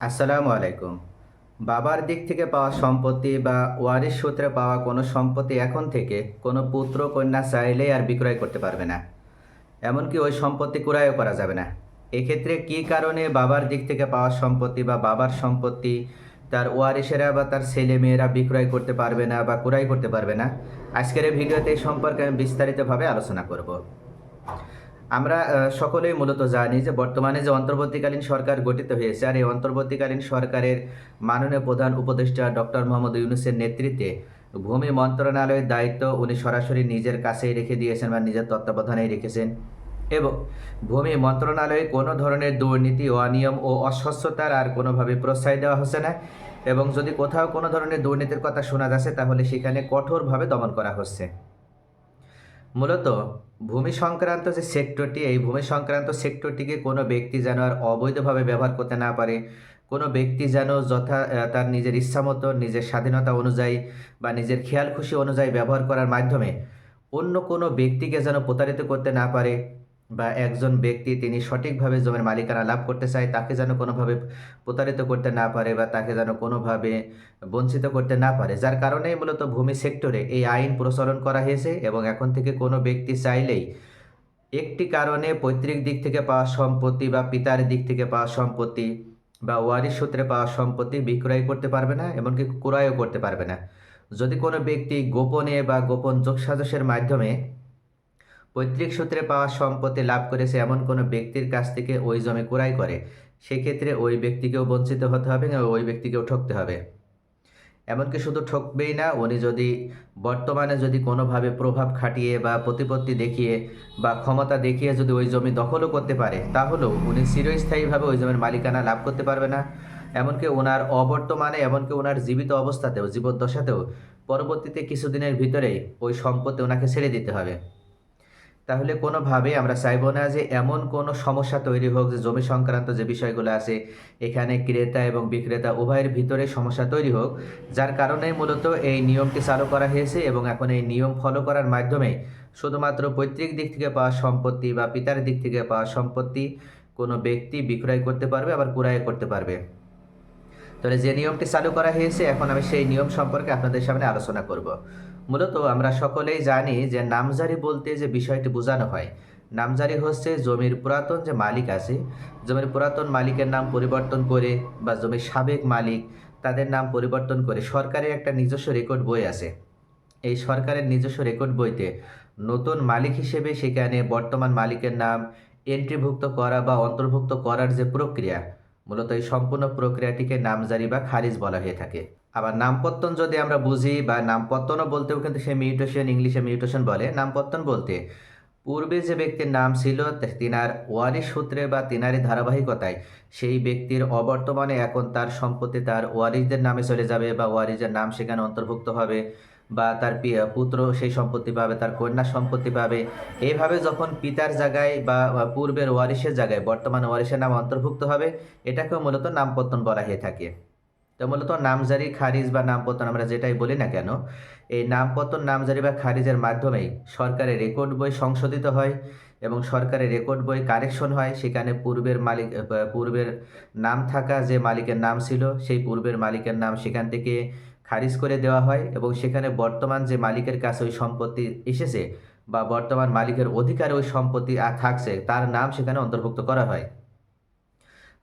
আসসালামু আলাইকুম। বাবার দিক থেকে পাওয়া সম্পত্তি বা ওয়ারিশ সূত্রে পাওয়া কোনো সম্পত্তি এখন থেকে কোনো পুত্র, কন্যা চাইলেই আর বিক্রয় করতে পারবে না। এমনকি ওই সম্পত্তি ক্রয়ও করা যাবে না। এক্ষেত্রে কী কারণে বাবার দিক থেকে পাওয়া সম্পত্তি বা বাবার সম্পত্তি তার ওয়ারিশেরা বা তার ছেলে মেয়েরা বিক্রয় করতে পারবে না বা ক্রয় করতে পারবে না? আজকের এই ভিডিওতে এই সম্পর্কে আমি বিস্তারিতভাবে আলোচনা করব। আমরা সকলেই মূলত জানি যে বর্তমানে যে অন্তর্বর্তীকালীন সরকার গঠিত হয়েছে আর এই অন্তর্বর্তীকালীন সরকারের মাননীয় প্রধান উপদেষ্টা ডক্টর মোহাম্মদ ইউনুসের নেতৃত্বে ভূমি মন্ত্রণালয়ের দায়িত্ব উনি সরাসরি নিজের কাছেই রেখে দিয়েছেন বা নিজের তত্ত্বাবধানেই রেখেছেন। এবং ভূমি মন্ত্রণালয়ে কোনো ধরনের দুর্নীতি, অনিয়ম ও অস্বচ্ছতার আর কোনোভাবে প্রশ্রয় দেওয়া হচ্ছে না। এবং যদি কোথাও কোনো ধরনের দুর্নীতির কথা শোনা যাচ্ছে, তাহলে সেখানে কঠোরভাবে দমন করা হচ্ছে। মূলত ভূমি সংক্রান্ত যে সেক্টরটি এই ভূমি সংক্রান্ত সেক্টরটিকে কোনো ব্যক্তি যেন আর অবৈধভাবে ব্যবহার করতে না পারে, কোনো ব্যক্তি যেন যথা তার নিজের ইচ্ছামতো, নিজের স্বাধীনতা অনুযায়ী বা নিজের খেয়াল খুশি অনুযায়ী ব্যবহার করার মাধ্যমে অন্য কোনো ব্যক্তিকে যেন প্রতারিত করতে না পারে বা একজন ব্যক্তি তিনি সঠিকভাবে জমির মালিকানা লাভ করতে চায়, তাকে যেন কোনোভাবে প্রতারিত করতে না পারে বা তাকে যেন কোনোভাবে বঞ্চিত করতে না পারে। যার কারণেই মূলত ভূমি সেক্টরে এই আইন প্রচলন করা হয়েছে এবং এখন থেকে কোনো ব্যক্তি চাইলেই একটি কারণে পৈতৃক দিক থেকে পাওয়া সম্পত্তি বা পিতার দিক থেকে পাওয়া সম্পত্তি বা ওয়ারিশ সূত্রে পাওয়া সম্পত্তি বিক্রয় করতে পারবে না, এমনকি ক্রয়ও করতে পারবে না। যদি কোনো ব্যক্তি গোপনে বা গোপন যোগসাজসের মাধ্যমে পৈতৃক সূত্রে পাওয়া সম্পত্তি লাভ করেছে এমন কোনো ব্যক্তির কাছ থেকে ওই জমি ক্রয় করে, সেক্ষেত্রে ওই ব্যক্তিকেও বঞ্চিত হতে হবে ওই ব্যক্তিকেও ঠকতে হবে। এমনকি শুধু ঠকবেই না, উনি যদি বর্তমানে যদি কোনোভাবে প্রভাব খাটিয়ে বা প্রতিপত্তি দেখিয়ে বা ক্ষমতা দেখিয়ে যদি ওই জমি দখলও করতে পারে, তাহলেও উনি চিরস্থায়ীভাবে ওই জমির মালিকানা লাভ করতে পারবে না। এমনকি ওনার অবর্তমানে, এমনকি ওনার জীবিত অবস্থাতেও, জীবদ্দশাতেও পরবর্তীতে কিছুদিনের ভিতরেই ওই সম্পত্তি ওনাকে ছেড়ে দিতে হবে। তাহলে কোনোভাবে আমরা চাইব না যে এমন কোনো সমস্যা তৈরি হোক যে জমি সংক্রান্ত যে বিষয়গুলো আছে, এখানে ক্রেতা এবং বিক্রেতা উভয়ের ভিতরে সমস্যা তৈরি হোক, যার কারণে মূলত এই নিয়মটি চালু করা হয়েছে এবং এখন এই নিয়ম ফলো করার মাধ্যমে শুধুমাত্র পৈতৃক দিক থেকে পাওয়া সম্পত্তি বা পিতার দিক থেকে পাওয়া সম্পত্তি কোনো ব্যক্তি বিক্রয় করতে পারবে, আবার ক্রয় করতে পারবে। তাহলে যে নিয়মটি চালু করা হয়েছে, এখন আমি সেই নিয়ম সম্পর্কে আপনাদের সামনে আলোচনা করব। মূলত আমরা সকলেই জানি যে নামজারি বলতে যে বিষয়টি বোঝানো হয়। নামজারি হচ্ছে জমির পুরাতন যে মালিক আছে, জমির পুরাতন মালিকের নাম পরিবর্তন করে বা জমির সাবেক মালিক তাদের নাম পরিবর্তন করে সরকারের একটা নিজস্ব রেকর্ড বই আছে। এই সরকারের নিজস্ব রেকর্ড বইতে নতুন মালিক হিসেবে সেখানে বর্তমান মালিকের নাম এন্ট্রিভুক্ত করা বা অন্তর্ভুক্ত করার যে প্রক্রিয়া, মূলত এই সম্পূর্ণ প্রক্রিয়াটিকে নামজারি বা খারিজ বলা হয়ে থাকে। আবার নামপত্তন যদি আমরা বুঝি বা নামপত্তনও বলতেও কিন্তু সে মিউটেশন ইংলিশে মিউটেশন বলে। নামপত্তন বলতে, পূর্বে যে ব্যক্তির নাম ছিল তিনার ওয়ারিশ সূত্রে বা তিনারই ধারাবাহিকতায়, সেই ব্যক্তির অবর্তমানে এখন তার সম্পত্তি তার ওয়ারিশদের নামে চলে যাবে বা ওয়ারিশের নাম সেখানে অন্তর্ভুক্ত হবে বা তার পুত্র সেই সম্পত্তি পাবে, তার কন্যা সম্পত্তি পাবে। এইভাবে যখন পিতার জায়গায় বা পূর্বের ওয়ারিশের জায়গায় বর্তমান ওয়ারিশের নাম অন্তর্ভুক্ত হবে, এটাকেও মূলত নামপত্তন বলা হয়ে থাকে। তো মূলত নামজারি খারিজ বা নামপত্তন আমরা যেটাই বলি না কেন, এই নামপত্তন, নামজারি বা খারিজের মাধ্যমেই সরকারের রেকর্ড বই সংশোধিত হয় এবং সরকারের রেকর্ড বই কারেকশন হয়। সেখানে পূর্বের মালিক, পূর্বের নাম থাকা যে মালিকের নাম ছিল, সেই পূর্বের মালিকের নাম সেখান থেকে খারিজ করে দেওয়া হয় এবং সেখানে বর্তমান যে মালিকের কাছে ওই সম্পত্তি এসেছে বা বর্তমান মালিকের অধিকারে ওই সম্পত্তি থাকছে, তার নাম সেখানে অন্তর্ভুক্ত করা হয়।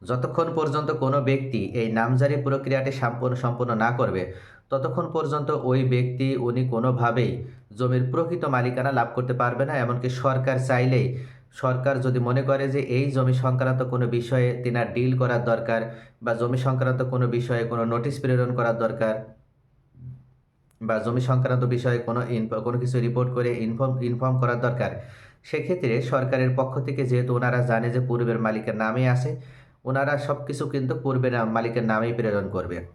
যতক্ষণ পর্যন্ত কোনো ব্যক্তি এই নামজারি প্রক্রিয়াটি সম্পূর্ণ সম্পূর্ণ না করবে, ততক্ষণ পর্যন্ত ওই ব্যক্তি উনি কোনোভাবেই জমির প্রকৃত মালিকানা লাভ করতে পারবে না। এমনকি সরকার চাইলেই, সরকার যদি মনে করে যে এই জমি সংক্রান্ত কোনো বিষয়ে তিনার ডিল করার দরকার বা জমি সংক্রান্ত কোনো বিষয়ে কোনো নোটিশ প্রেরণ করার দরকার বা জমি সংক্রান্ত বিষয়ে কোনো কোনো কিছু রিপোর্ট করে ইনফর্ম ইনফর্ম করার দরকার, সেক্ষেত্রে সরকারের পক্ষ থেকে যেহেতু ওনারা জানে যে পূর্বের মালিকের নামে আছে ওনারা সব কিছু কিন্তু পূর্বের নাম- মালিকের নামেই প্রেরণ করবে।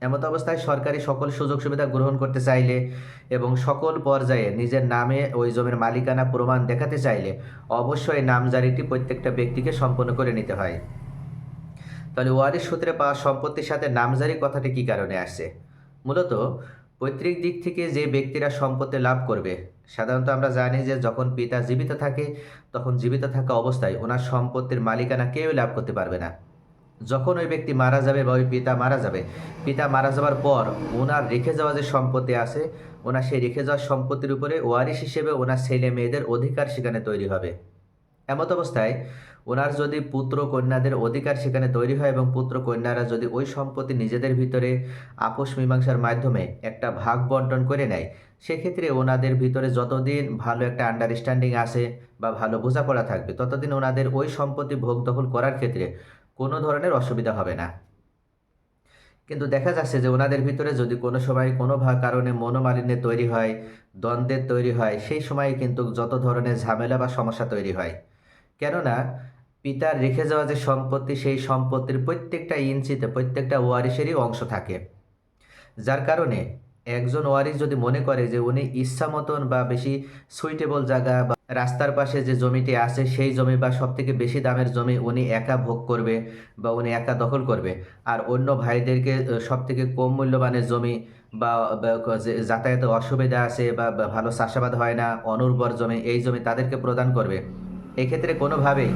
এমত অবস্থায় সরকারি সকল সুযোগ সুবিধা গ্রহণ করতে চাইলে এবং সকল পর্যায়ে নিজের নামে ওই জমির মালিকানা প্রমাণ দেখাতে চাইলে অবশ্যই নামজারিটি প্রত্যেকটা ব্যক্তিকে সম্পন্ন করে নিতে হয়। তাহলে ওয়ারিশ সূত্রে পাওয়া সম্পত্তির সাথে নামজারি কথাটি কী কারণে আসছে? মূলত পৈতৃক দিক থেকে যে ব্যক্তিরা সম্পত্তি লাভ করবে সাধারণত আমরা জানি যে যখন পিতা জীবিত থাকে, তখন জীবিত থাকা অবস্থায় ওনার সম্পত্তির মালিকানা কেউই লাভ করতে পারবে না। যখন ওই ব্যক্তি মারা যাবে বা ওই পিতা মারা যাবে, পিতা মারা যাওয়ার পর ওনার রেখে যাওয়া যে সম্পত্তি আছে, ওনার সেই রেখে যাওয়া সম্পত্তির উপরে ওয়ারিশ হিসেবে ওনার ছেলে মেয়েদের অধিকার সেখানে তৈরি হবে। এমত অবস্থায় ওনার যদি পুত্র কন্যাদের অধিকার সেখানে তৈরি হয় এবং পুত্র কন্যারা যদি ওই সম্পত্তি নিজেদের ভিতরে আপোষ মীমাংসার মাধ্যমে একটা ভাগ বন্টন করে নেয়, সেক্ষেত্রে ওনাদের ভিতরে যতদিন ভালো একটা আন্ডারস্ট্যান্ডিং আসে বা ভালো বোঝাপড়া থাকবে, ততদিন ওনাদের ওই সম্পত্তি ভোগ দখল করার ক্ষেত্রে কোনো ধরনের অসুবিধা হবে না। কিন্তু দেখা যাচ্ছে যে ওনাদের ভিতরে যদি কোনো সময় কোনো কারণে মনোমালিন্যের তৈরি হয় দ্বন্দ্বের তৈরি হয়, সেই সময় কিন্তু যত ধরনের ঝামেলা বা সমস্যা তৈরি হয় কেননা পিতার রেখে যাওয়া যে সম্পত্তি, সেই সম্পত্তির প্রত্যেকটা ইঞ্চিতে, প্রত্যেকটা ওয়ারিশেরই অংশ থাকে। যার কারণে একজন ওয়ারিশ যদি মনে করে যে উনি ইচ্ছা মতন বা বেশি সুইটেবল জায়গা বা রাস্তার পাশে যে জমিটি আছে, সেই জমি বা সব থেকে বেশি দামের জমি উনি একা ভোগ করবে বা উনি একা দখল করবে। আর অন্য ভাইদেরকে সব থেকে কম মূল্যবানের জমি বা যাতায়াতে অসুবিধা আছে বা ভালো চাষাবাদ হয় না, অনুর্বর জমি, এই জমি তাদেরকে প্রদান করবে। এক্ষেত্রে কোনোভাবেই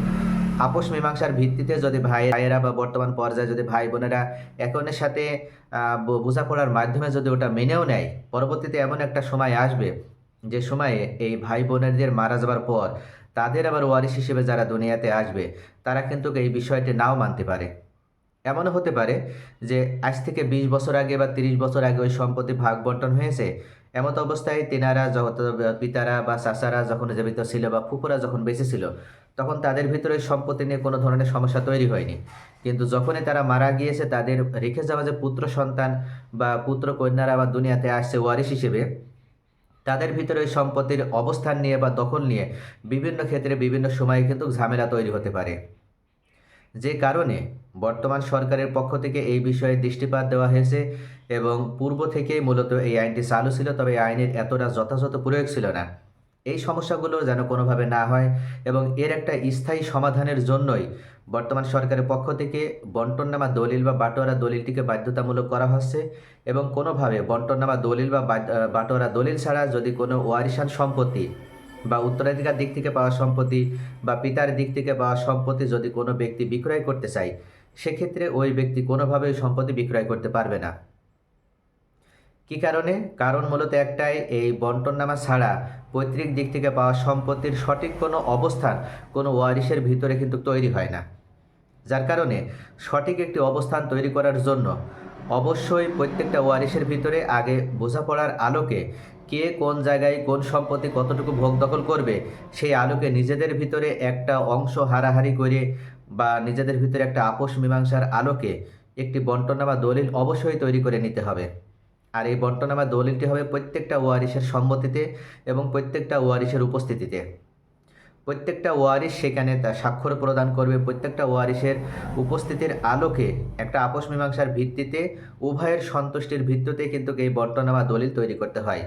আপোষ মীমাংসার ভিত্তিতে যদি ভাই ভাইয়েরা বা বর্তমান পর্যায়ে যদি ভাই বোনেরা একনের সাথে বোঝাপড়ার মাধ্যমে যদি ওটা মেনেও নেয়, পরবর্তীতে এমন একটা সময় আসবে যে সময়ে এই ভাই বোনেদের মারা যাবার পর তাদের আবার ওয়ারিশ হিসেবে যারা দুনিয়াতে আসবে, তারা কিন্তু এই বিষয়টি নাও মানতে পারে। এমনও হতে পারে যে আজ থেকে বিশ বছর আগে বা তিরিশ বছর আগে ওই সম্পত্তি ভাগ বন্টন হয়েছে এমত অবস্থায় তেনারা পিতারা বা চাচারা যখন জীবিত ছিল বা ফুপুরা যখন বেঁচে ছিল, তখন তাদের ভিতরে সম্পত্তি নিয়ে কোনো ধরনের সমস্যা তৈরি হয়নি। কিন্তু যখনই তারা মারা গিয়েছে, তাদের রেখে যাওয়া যে পুত্র সন্তান বা পুত্র কন্যারা বা দুনিয়াতে আসছে ওয়ারিশ হিসেবে, তাদের ভিতরে ওই সম্পত্তির অবস্থান নিয়ে বা দখল নিয়ে বিভিন্ন ক্ষেত্রে বিভিন্ন সময়ে কিন্তু ঝামেলা তৈরি হতে পারে। যে কারণে বর্তমান সরকারের পক্ষ থেকে এই বিষয়ে দৃষ্টিপাত দেওয়া হয়েছে এবং পূর্ব থেকেই মূলত এই আইনটি চালু ছিল, তবে এই আইনের এতটা যথাযথ প্রয়োগ ছিল না। এই সমস্যাগুলো যেন কোনোভাবে না হয় এবং এর একটা স্থায়ী সমাধানের জন্যই বর্তমান সরকারের পক্ষ থেকে বন্টননামা দলিল বা বাটোয়ারা দলিলটিকে বাধ্যতামূলক করা হচ্ছে এবং কোনোভাবে বন্টননামা দলিল বা বাটোয়ারা দলিল ছাড়া যদি কোনো ওয়ারিশান সম্পত্তি বা উত্তরাধিকার দিক থেকে পাওয়া সম্পত্তি বা পিতার দিক থেকে পাওয়া সম্পত্তি যদি কোনো ব্যক্তি বিক্রয় করতে চায়, সেক্ষেত্রে ওই ব্যক্তি কোনোভাবেই সম্পত্তি বিক্রয় করতে পারবে না। কি কারণে? কারণ মূলত একটাই, এই বন্টননামা ছাড়া পৈতৃক দিক থেকে পাওয়া সম্পত্তির সঠিক কোনো অবস্থান কোনো ওয়ারিশের ভিতরে কিন্তু তৈরি হয় না। যার কারণে সঠিক একটি অবস্থান তৈরি করার জন্য অবশ্যই প্রত্যেকটা ওয়ারিশের ভিতরে আগে বোঝাপড়ার আলোকে কে কোন জায়গায় কোন সম্পত্তি কতটুকু ভোগ দখল করবে, সেই আলোকে নিজেদের ভিতরে একটা অংশ হারাহারি করে বা নিজেদের ভিতরে একটা আপোষ মীমাংসার আলোকে একটি বন্টনামা দলিল অবশ্যই তৈরি করে নিতে হবে। আর এই বন্টনামা দলিলটি হবে প্রত্যেকটা ওয়ারিশের সম্মতিতে এবং প্রত্যেকটা ওয়ারিশের উপস্থিতিতে। প্রত্যেকটা ওয়ারিশ সেখানে তার স্বাক্ষর প্রদান করবে, প্রত্যেকটা ওয়ারিশের উপস্থিতির আলোকে একটা আপোষ মীমাংসার ভিত্তিতে, উভয়ের সন্তুষ্টির ভিত্তিতে কিন্তু এই বন্টনামা দলিল তৈরি করতে হয়।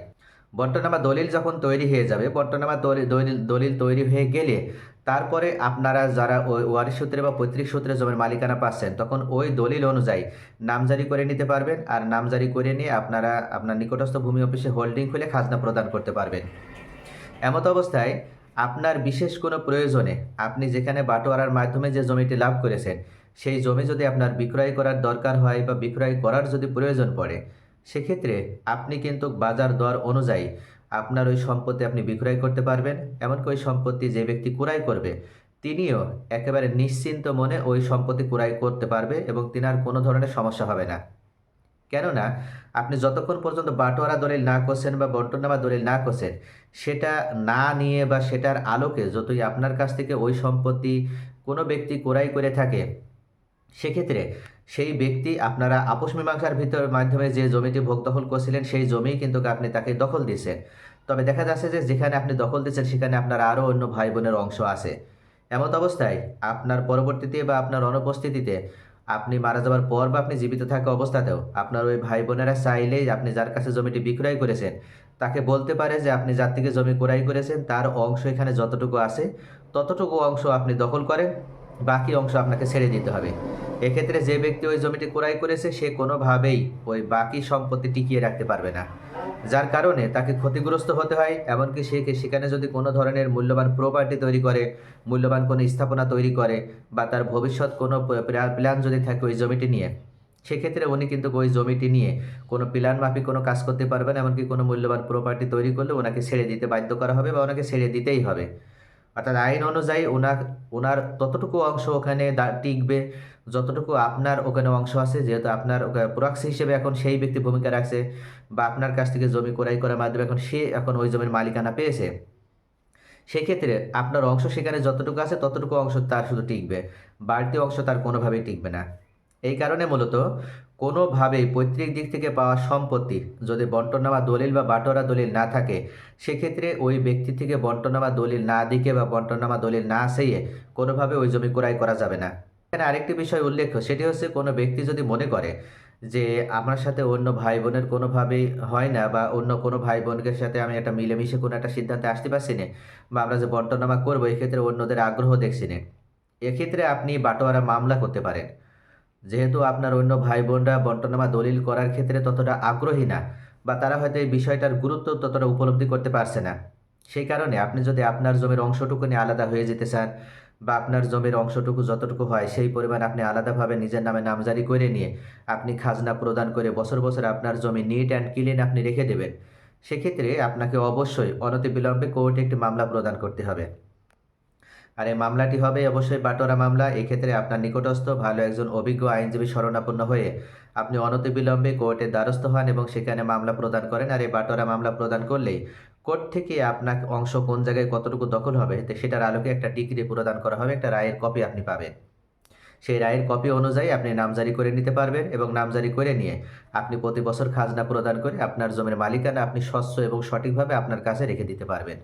বন্টনামা দলিল যখন তৈরি হয়ে যাবে বন্টনামা দলি- দলিল দলিল তৈরি হয়ে গেলে তারপরে আপনারা যারা ওই ওয়ারিশ সূত্রে বা পৈতৃক সূত্রে জমির মালিকানা পাচ্ছেন, তখন ওই দলিল অনুযায়ী নামজারি করে নিতে পারবেন আর নামজারি করে নিয়ে আপনারা আপনার নিকটস্থ ভূমি অফিসে হোল্ডিং খুলে খাজনা প্রদান করতে পারবেন। এমত অবস্থায় আপনার বিশেষ কোনো প্রয়োজনে আপনি যেখানে বাটোয়ারার মাধ্যমে যে জমিটি লাভ করেছেন, সেই জমি যদি আপনার বিক্রয় করার দরকার হয় বা বিক্রয় করার যদি প্রয়োজন পড়ে সেক্ষেত্রে আপনি কিন্তু বাজার দর অনুযায়ী আপনার ওই সম্পত্তি আপনি বিক্রয় করতে পারবেন, এমনকি ওই সম্পত্তি যে ব্যক্তি ক্রয় করবে, তিনিও একেবারে নিশ্চিন্ত মনে ওই সম্পত্তি ক্রয় করতে পারবে এবং তিনার কোনো ধরনের সমস্যা হবে না। কেননা আপনি যতক্ষণ পর্যন্ত বাটোয়ারা দলিল না করছেন বা বন্টনামা দলিল না করছেন, সেটা না নিয়ে বা সেটার আলোকে যতই আপনার কাছ থেকে ওই সম্পত্তি কোনো ব্যক্তি ক্রয় করে থাকে, সেক্ষেত্রে সেই ব্যক্তি আপনারা আপোষ মীমাংসার ভিতর মাধ্যমে যে জমিটি ভোগ দখল করছিলেন, সেই জমি কিন্তু আপনি তাকে দখল দিয়েছেন। তবে দেখা যাচ্ছে যে যেখানে আপনি দখল দিয়েছেন, সেখানে আপনার আরও অন্য ভাই বোনের অংশ আছে। এমত অবস্থায় আপনার পরবর্তীতে বা আপনার অনুপস্থিতিতে আপনি মারা যাওয়ার পর বা আপনি জীবিত থাকা অবস্থাতেও আপনার ওই ভাই বোনেরা চাইলেই আপনি যার কাছে জমিটি বিক্রয় করেছেন, তাকে বলতে পারে যে আপনি যার থেকে জমি ক্রয় করেছেন, তার অংশ এখানে যতটুকু আছে, ততটুকু অংশ আপনি দখল করেন। বাকি অংশ আপনাকে ছেড়ে দিতে হবে। এক্ষেত্রে যে ব্যক্তি ওই জমিটি ক্রয় করেছে, সে কোনোভাবেই ওই বাকি সম্পত্তি টিকিয়ে রাখতে পারবে না। যার কারণে তাকে ক্ষতিগ্রস্ত হতে হয়, এমনকি সে সেখানে যদি কোনো ধরনের মূল্যবান প্রপার্টি তৈরি করে, মূল্যবান কোনো স্থাপনা তৈরি করে, বা তার ভবিষ্যৎ কোনো প্ল্যান যদি থাকে ওই জমিটি নিয়ে, সেক্ষেত্রে উনি কিন্তু ওই জমিটি নিয়ে কোনো প্ল্যান মাফিক কোনো কাজ করতে পারবেন এমনকি কোনো মূল্যবান প্রপার্টি তৈরি করলে ওনাকে ছেড়ে দিতে বাধ্য করা হবে বা ওনাকে ছেড়ে দিতেই হবে। অর্থাৎ আইন অনুযায়ী ওনার ওনার ততটুকু অংশ ওখানে টিকবে, যতটুকু আপনার ওখানে অংশ আছে, যেহেতু আপনার প্রক্সি হিসেবে এখন সেই ব্যক্তি ভূমিকা রাখছে বা আপনার কাছ থেকে জমি ক্রয় করার মাধ্যমে এখন সে এখন ওই জমির মালিকানা পেয়েছে। সেক্ষেত্রে আপনার অংশ সেখানে যতটুকু আছে, ততটুকু অংশ তার শুধু টিকবে, বাড়তি অংশ তার কোনোভাবেই টিকবে না। এই কারণে মূলত কোনোভাবেই পৈতৃক দিক থেকে পাওয়া সম্পত্তি যদি বন্টনামা দলিল বা বাটোয়ারা দলিল না থাকে, সেক্ষেত্রে ওই ব্যক্তি থেকে বন্টনামা দলিল না দিকে বা বন্টনামা দলিল না আসেইয়ে কোনোভাবে ওই জমি ক্রয় করা যাবে না। এখানে আরেকটি বিষয় উল্লেখ্য, সেটি হচ্ছে কোনো ব্যক্তি যদি মনে করে যে আমার সাথে অন্য ভাই বোনের কোনোভাবেই হয় না বা অন্য কোনো ভাই বোনকে সাথে আমি একটা মিলেমিশে কোনো একটা সিদ্ধান্তে আসতে পারছি না বা আমরা যে বন্টনামা করব, এক্ষেত্রে অন্যদের আগ্রহ দেখছি না। এক্ষেত্রে আপনি বাটোয়ারা মামলা করতে পারেন। যেহেতু আপনার অন্য ভাই বোনরা বন্টনামা দলিল করার ক্ষেত্রে ততটা আগ্রহী না, বা তারা হয়তো এই বিষয়টার গুরুত্ব ততটা উপলব্ধি করতে পারছে না। সেই কারণে আপনি যদি আপনার জমির অংশটুকু নিয়ে আলাদা হয়ে যেতে চান, বা আপনার জমির অংশটুকু যতটুকু হয় সেই পরিমাণ আপনি আলাদাভাবে নিজের নামে নামজারি করে নিয়ে আপনি খাজনা প্রদান করে বছর বছর আপনার জমি নিট অ্যান্ড ক্লিন আপনি রেখে দেবেন, সেক্ষেত্রে আপনাকে অবশ্যই অনতিবিলম্বে কোর্টে একটি মামলা প্রদান করতে হবে। আর এই মামলাটি হবে অবশ্যই বাটোয়ারা মামলা। এক্ষেত্রে আপনার নিকটস্থ ভালো একজন অভিজ্ঞ আইনজীবী শরণাপন্ন হয়ে আপনি অনতিবিলম্বে কোর্টের দ্বারস্থ হন এবং সেখানে মামলা প্রদান করেন। আর এই বাটোয়ারা মামলা প্রদান করলেই কোর্ট থেকে আপনার অংশ কোন জায়গায় কতটুকু দখল হবে সেটার আলোকে একটা ডিগ্রি প্রদান করা হবে, একটা রায়ের কপি আপনি পাবেন। সেই রায়ের কপি অনুযায়ী আপনি নামজারি করে নিতে পারবেন এবং নামজারি করে নিয়ে আপনি প্রতি বছর খাজনা প্রদান করে আপনার জমির মালিকানা আপনি স্বচ্ছ এবং সঠিকভাবে আপনার কাছে রেখে দিতে পারবেন।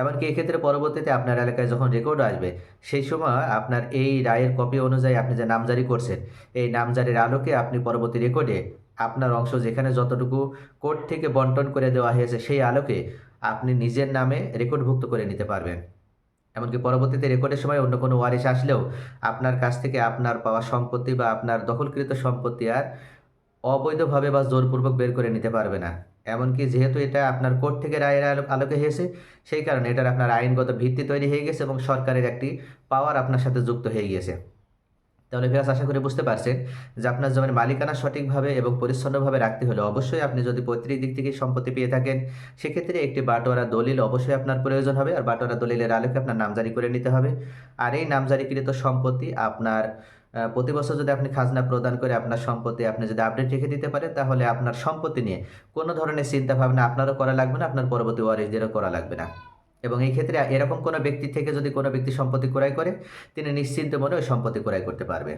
এমনকি এক্ষেত্রে পরবর্তীতে আপনার এলাকায় যখন রেকর্ড আসবে, সেই সময় আপনার এই রায়ের কপি অনুযায়ী আপনি যে নামজারি করছেন, এই নামজারির আলোকে আপনি পরবর্তী রেকর্ডে আপনার অংশ যেখানে যতটুকু কোর্ট থেকে বন্টন করে দেওয়া হয়েছে, সেই আলোকে আপনি নিজের নামে রেকর্ডভুক্ত করে নিতে পারবেন। এমনকি পরবর্তীতে রেকর্ডের সময় অন্য কোনো ওয়ারিশ আসলেও আপনার কাছ থেকে আপনার পাওয়া সম্পত্তি বা আপনার দখলকৃত সম্পত্তি আর অবৈধভাবে বা জোরপূর্বক বের করে নিতে পারবে না। এমনকি যেহেতু এটা আপনার কোর্ট থেকে রায়ের আলো- আলোকে হয়েছে, সেই কারণে এটার আপনার আইনগত ভিত্তি তৈরি হয়ে গেছে এবং সরকারের একটি পাওয়ার আপনার সাথে যুক্ত হয়ে গিয়েছে। তাহলে ভিয়াস আশা করি বুঝতে পারছেন যে আপনার জমির মালিকানা সঠিকভাবে এবং পরিচ্ছন্নভাবে রাখতে হলে অবশ্যই আপনি যদি পৈতৃক দিক থেকে সম্পত্তি পেয়ে থাকেন, সেক্ষেত্রে একটি বাটোয়ারা দলিল অবশ্যই আপনার প্রয়োজন হবে। আর বাটোয়ারা দলিলের আলোকে আপনার নামজারি করে নিতে হবে। আর এই নামজারিকৃত সম্পত্তি আপনার প্রতি বছর যদি আপনি খাজনা প্রদান করে আপনার সম্পত্তি আপনি যদি আপডেট রেখে দিতে পারেন তাহলে আপনার সম্পত্তি নিয়ে কোনো ধরনের চিন্তা ভাবনা আপনারও করা লাগবে না, আপনার পরবর্তী ওয়ারিসদেরও করা লাগবে না। এবং এই ক্ষেত্রে এরকম কোনো ব্যক্তি থেকে যদি কোনো ব্যক্তি সম্পত্তি ক্রয় করে, তিনি নিশ্চিন্ত মনে ওই সম্পত্তি ক্রয় করতে পারবে।